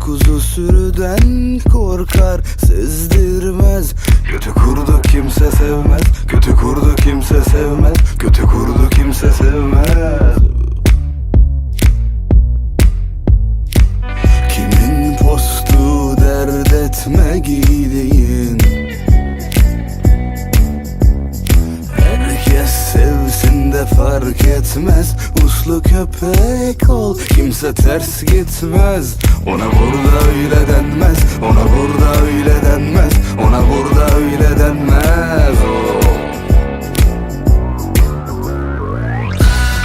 kuzu sürüden korkar Sezdirmez. Kötü kurdu kimse sevmez Kötü kurdu kimse sevmez Kötü kurdu kimse sevmez. Kimin postu dert etme giydiğin de fark etmez. Uslu köpek ol kimse ters gitmez. Ona burada öyle denmez Ona burada öyle denmez Ona burada öyle denmez. Oh.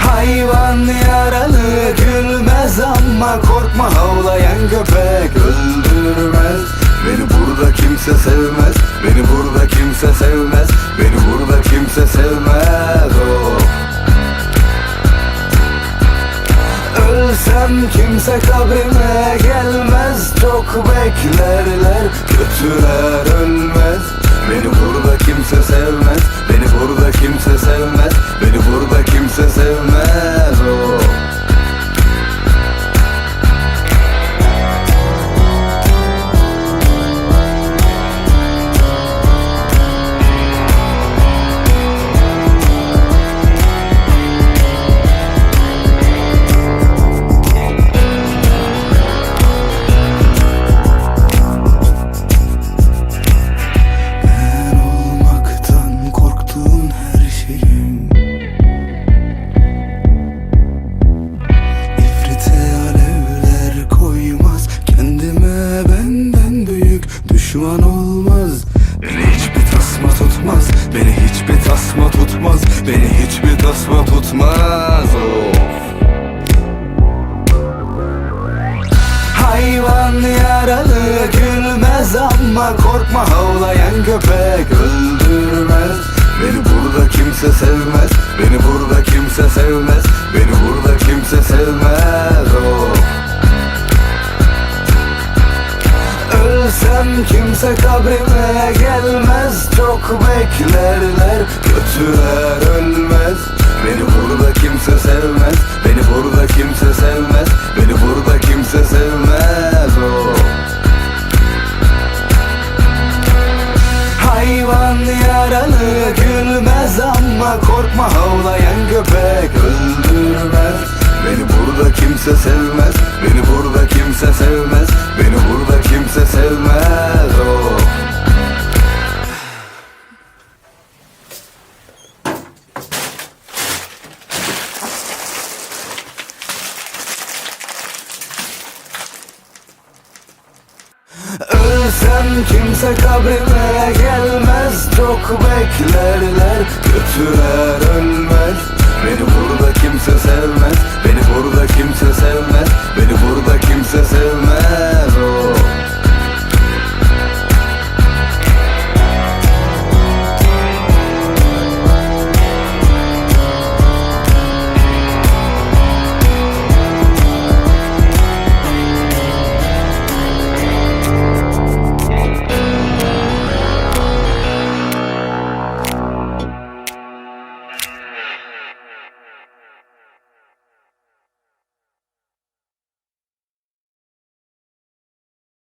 Hayvan yaralı gülmez ama korkma havlayan köpek öldürmez. Beni burada kimse sevmez Beni burada kimse sevmez Beni burada kimse sevmez Ölsem kimse kabrime gelmez. Çok beklerler kötüler ölmez düşman olmaz. Beni hiçbir tasma tutmaz. Beni hiçbir tasma tutmaz. Beni hiçbir tasma tutmaz. Oh. Hayvan yaralı gülmez ama korkma. Havlayan köpek öldürmez. Beni burada kimse sevmez. Beni burada kimse sevmez kimse kabrime gelmez. Çok beklerler kötüler ölmez. Beni burada kimse sevmez Beni burada kimse sevmez. Beni burada kimse sevmez oh. Hayvan yaralı gülmez ama korkma havlayan köpek öldürmez. Beni burada kimse sevmez Beni burada kimse sevmez. Beni kimse sevmez oh. Ölsem kimse kabrime gelmez Çok beklerler ölmez